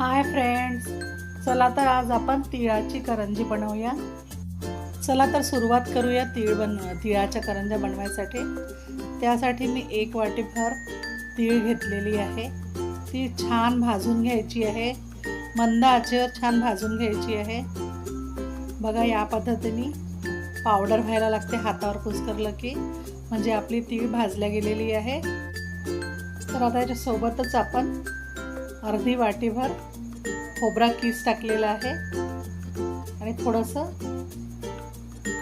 Hi friends चला तर आज आपण तिळाची करंजी बनवूया. चला तर सुरुवात करूया तीळ बन तिळाच्या करंज्या बनवायसाठी. त्यासाठी मी एक वाटीभर तीळ घेतलेली आहे. ती छान भाजून घ्यायची आहे. मंद आचेवर छान भाजून घ्यायची आहे. बघा या पद्धतीने पावडर व्हायला लागते हातावर कुसकरलं की. म्हणजे आपली तीळ भाजल्या गेलेली आहे. तर आता याच्यासोबतच आपण अर्धी वाटीभर खोबरा किस टाकलेला आहे. आणि थोडंसं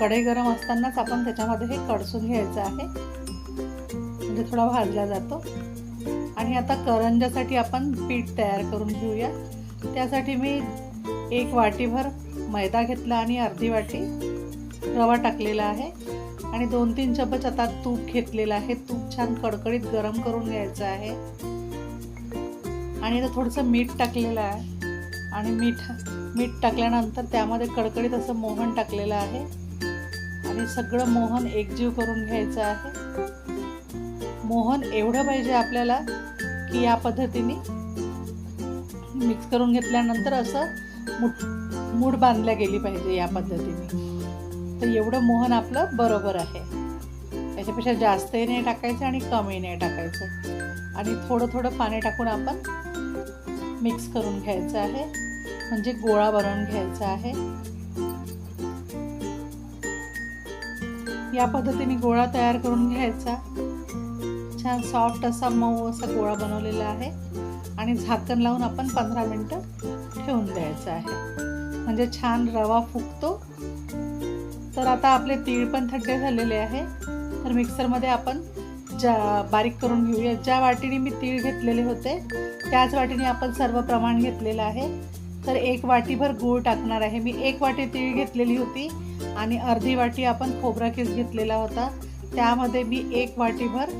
कढई गरम असतानाच आपण त्याच्यामध्ये हे कडसून घ्यायचं आहे. म्हणजे थोडा भाजला जातो. आणि आता करंजासाठी आपण पीठ तयार करून घेऊया. त्यासाठी मी एक वाटीभर मैदा घेतला आणि अर्धी वाटी रवा टाकलेला आहे. आणि दोन तीन चमच आता तूप घेतलेलं आहे. तूप छान कडकडीत गरम करून घ्यायचं आहे. आणि आता थोडंसं मीठ टाकलेलं आहे. आणि मीठ मीठ टाकल्यानंतर त्यामध्ये कडकडीत असं मोहन टाकलेलं आहे. आणि सगळं मोहन एकजीव करून घ्यायचं आहे. मोहन एवढं पाहिजे आपल्याला की या पद्धतीने मिक्स करून घेतल्यानंतर असं मूठ मूठ बांधल्या गेली पाहिजे या पद्धतीने. तर एवढं मोहन आपलं बरोबर आहे. याच्यापेक्षा जास्तही नाही टाकायचं आणि कमी नाही टाकायचं. आणि थोडं थोडं पाणी टाकून आपण मिक्स करून घ्यायचं आहे. म्हणजे गोळा बनवून घ्यायचा आहे. या पद्धतीने गोळा तयार करून घ्यायचा. छान सॉफ्ट असा मऊ असा गोळा बनवलेला आहे. आणि झाकण लावून आपण पंधरा मिनटं ठेवून द्यायचं आहे. म्हणजे छान रवा फुगतो. तर आता आपले तीळ पण थंडे झालेले आहे. तर मिक्सरमध्ये आपण ज्या बारीक करून घेऊया. ज्या वाटीने मी तीळ घेतलेले होते त्याच वाटीने आपण सर्व प्रमाण घेतलेलं आहे. तर एक वाटीभर गूळ टाकणार आहे. मी एक वाटी तीळ घेतलेली होती आणि अर्धी वाटी आपण खोबरा केस घेतलेला होता. त्यामध्ये मी एक वाटीभर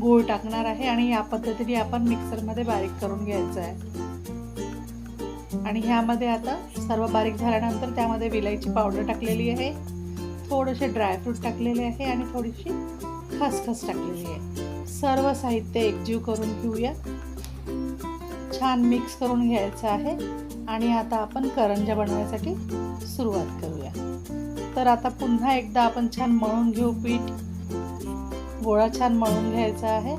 गूळ टाकणार आहे आणि या पद्धतीने आपण मिक्सरमध्ये बारीक करून घ्यायचं आहे. आणि ह्यामध्ये आता सर्व बारीक झाल्यानंतर त्यामध्ये विलायची पावडर टाकलेली आहे. थोडेसे ड्रायफ्रूट टाकलेले आहे आणि थोडीशी खसखस टाकलेली आहे. सर्व साहित्य एकजीव करून घेऊया. छान मिक्स करून घ्यायचं आहे. आणि आता आपण करंजा बनवायसाठी सुरुवात करूया. तर आता पुन्हा एकदा आपण छान मळून घेऊ पीठ. गोळा छान मळून घ्यायचा आहे.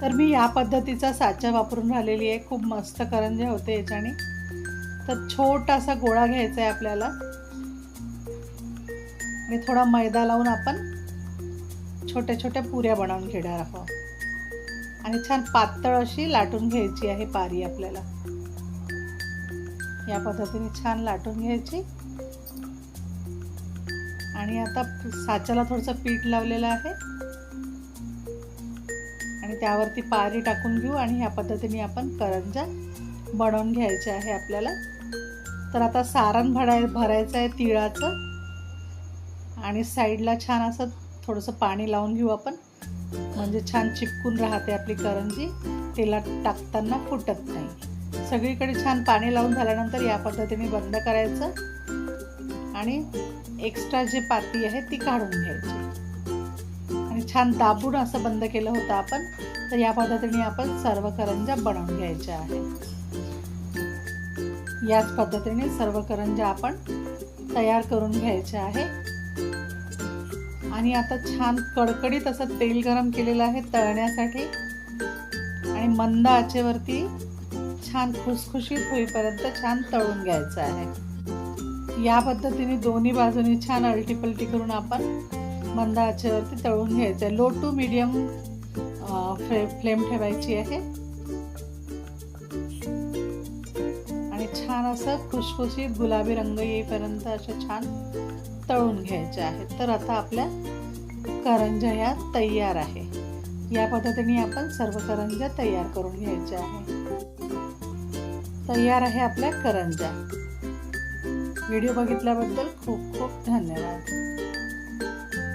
तर मी या पद्धतीचा साचा वापरून राहिलेली आहे. खूप मस्त करंजे होते याच्याने. तर छोटासा गोळा घ्यायचा आहे आपल्याला. आणि थोडा मैदा लावून आपण छोट्या छोट्या पुऱ्या बनवून घेणार आहोत. आणि छान पातळ अशी लाटून घ्यायची आहे पारी आपल्याला. या पद्धतीने छान लाटून घ्यायची. आणि आता साच्याला थोडंसं पीठ लावलेलं आहे. आणि त्यावरती पारी टाकून घेऊ आणि ह्या पद्धतीने आपण करंजा बनवून घ्यायचे आहे आपल्याला. तर आता सारण भराय भरायचं आहे तिळाचं. आणि साईडला छान असं थोडंसं पाणी लावून घेऊ आपण. म्हणजे छान चिपकून राहते आपली करंजी. तेलात टाकताना फुटत नाही. सगळीकडे छान पाणी लावून झाल्यानंतर या पद्धतीने बंद करायचं. आणि एक्स्ट्रा जे पाती आहे ती काढून घ्यायची. आणि छान दाबून असं बंद केलं होतं आपण तर या पद्धतीने आपण सर्व करंजा बनवून घ्यायच्या आहेत. याच पद्धतीने सर्व करंजा आपण तयार करून घ्यायच्या आहे आणि आता छान कडकडीत असं तेल गरम केलेलं आहे तळण्यासाठी. आणि मंद आचेवरती छान खुसखुशीत होईपर्यंत छान तळून घ्यायचं आहे. या पद्धतीने दोन्ही बाजूनी छान अल्टीपल्टी करून आपण मंद आचेवरती तळून घ्यायचं आहे. Low to medium fla flame ठेवायची आहे. आणि छान असं खुसखुशीत गुलाबी रंग येईपर्यंत असं छान तळून घ्यायचे आहेत. तर आता आपल्या करंजा ह्या तयार आहे. या पद्धतीने आपण सर्व करंजा तयार करून घ्यायच्या आहे तयार आहे आपल्या करंजा व्हिडिओ बघितल्याबद्दल खूप खूप धन्यवाद.